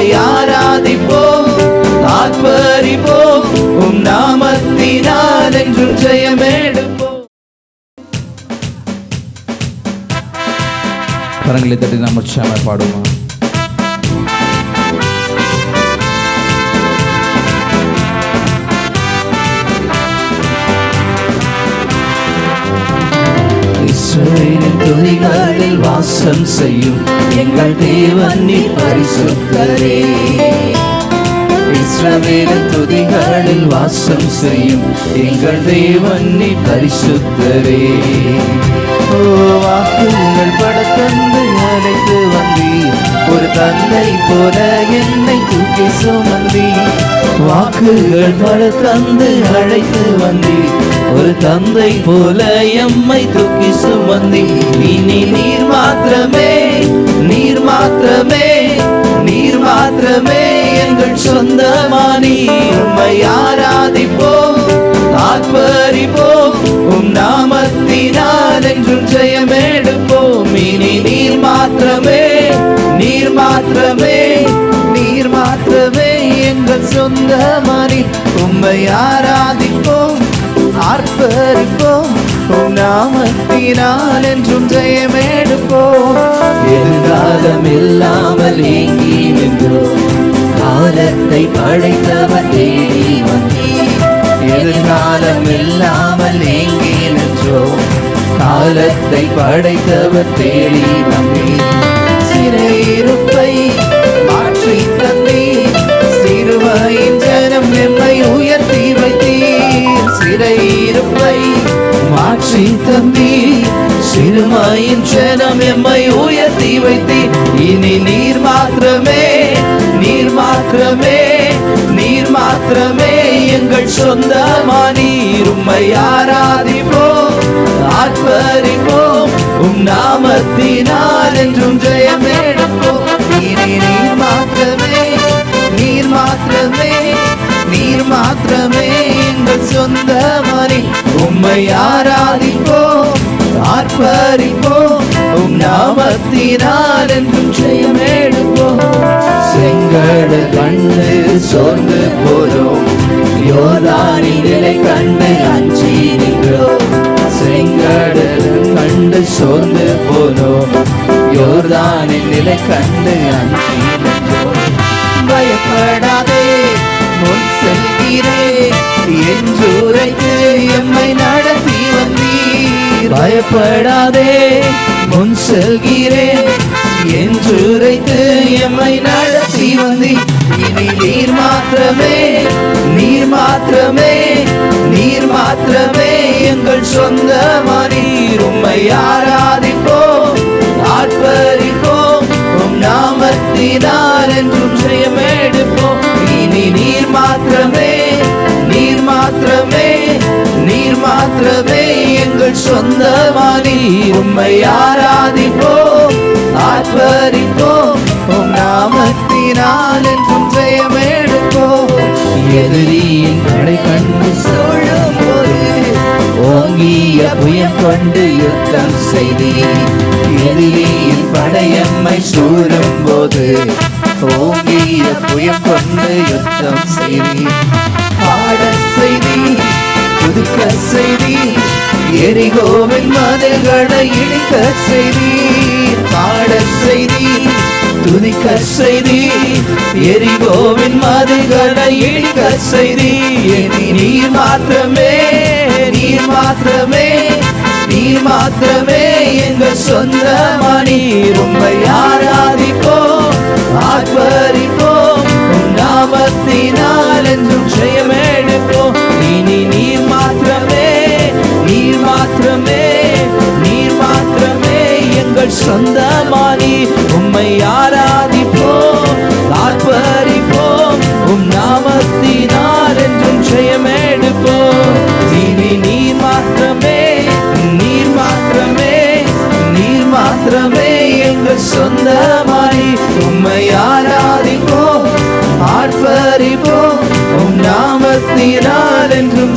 உம்மை ஆராதிப்போம் ஆத்மரிப்போம் உம் நாமத்தினால் என்றும் ஜெயமெடுப்போம். கரங்களை தட்டி நாம் உற்சாகமாக பாடுவோம்? இஸ்ரவேலின் துதிகளில் வாசம் செய்யும். எங்கள் தேவன் நீ பரிசுத்தரே. இஸ்ரவேலின் துதிகளில் வாசம் செய்யும். எங்கள் தேவன் நீ பரிசுத்தரே. ஓ வாக்குங்கள் படத்தந்து அழைத்து வந்தீர். ஒரு தந்தை போல என்னை தூக்கி சுமந்தி வாக்குகள் பல தந்து அழைத்து வந்தி. ஒரு தந்தை போல எம்மை தூக்கி சுமந்தி. இனி நீர் மாத்திரமே நீர் மாத்திரமே நீர் மாத்திரமே எங்கள் சொந்தமானி உம்மை ஆராதிப்போம். எங்கள் சொந்தமானி உம்மை ஆராதிப்போம் ஆர்ப்பரிப்போம் நாமத்தினால் என்றும் ஜெயமெடுப்போம் எதிர்காலம் இல்லாமல் ஏங்கி நின்றோம். காலத்தை படைத்தவர் தேடி வந்தீர். எதிர்காலம் இல்லாமல் ஏங்கி நின்றோம். காலத்தை படைத்தவர் தேடி வந்தீர். சிறையிருப்பை மாற்றி சிறுமையின் ஜனம் எம்மை உயர்த்தி வைத்தீர். சிறையிருப்பை மாற்றி தந்தீர். சிறுமையின் ஜனம் எம்மை உயர்த்தி வைத்தீர். இனி நீர் மாத்திரமே நீர் மாத்திரமே நீர் மாத்திரமே. எங்கள் சொந்தமானீர் உம்மை ஆராதிப்போம் ஆத்மரிப்போம் உம் நாமத்தினால் என்றும் ஜெயமெடுப்போம் இனி நீர் மாத்திரமே நீர் மாத்திரமே நீர் மாத்திரமே எங்கள் சொந்த மணி உம்மை ஆராதிப்போம் ஆர்ப்பரிப்போம் உம் நாமத்தினால் என்றும் ஜெயம் எடுப்போம். செங்கடல் கண்டு சோர்ந்து போறோம் யோதானின் நிலை கண்டு அஞ்சி நின்றோம். செங்கடல் கண்டு சோர்ந்து போனோம் யோர்தானின் நிலை கண்டு அஞ்சி பயப்படாதே முன் செல்கிறே என்று உரைத்து எம்மை நடத்தி வந்தீர். பயப்படாதே முன் செல்கிறேன் என்று உரைத்து எம்மை நடத்தி வந்தீர். இனி நீர் மாத்திரமே நீர் மாத்திரமே நீர் மாத்திரமே எங்கள் சொந்த சொந்தமானீர். உம்மை ஆராதிப்போம் ஆட்பரிப்போம் உம் நாமத்தினால் என்றும் செய்ய உம்மை ஆராதிப்போம் ஆத்மரிப்போம் உம் நாமத்தினால் என்றும் ஜெயம் எடுப்போம். எதிரியின் கடை கண்டு சோழும் போது ஓங்கிய புயல் கொண்டு யுத்தம் செய்தி எதிரியின் படையம்மை சூழும் போது ஓங்கிய புயல் கொண்டு யுத்தம் செய்தி பாட செய்தி புதுக்க செய்தி எரிகோவின் மதில்களை இடிக்க செய்தீர் பாட செய்தீர் துதிக்க செய்தீர் எரிகோவின் மதில்களை இடிக்க செய்தீர். நீர் மாத்திரமே நீர் மாத்திரமே நீர் மாத்திரமே எங்கள் சொந்த மணி. உண்மை ஆராதிப்போம் ஆத்வரிப்போம் நாமத்தினால் என்றும் செய்ய ஆராதிப்போம் ஆர்ப்பரிப்போம் உம் நாமத்தினால் என்றும்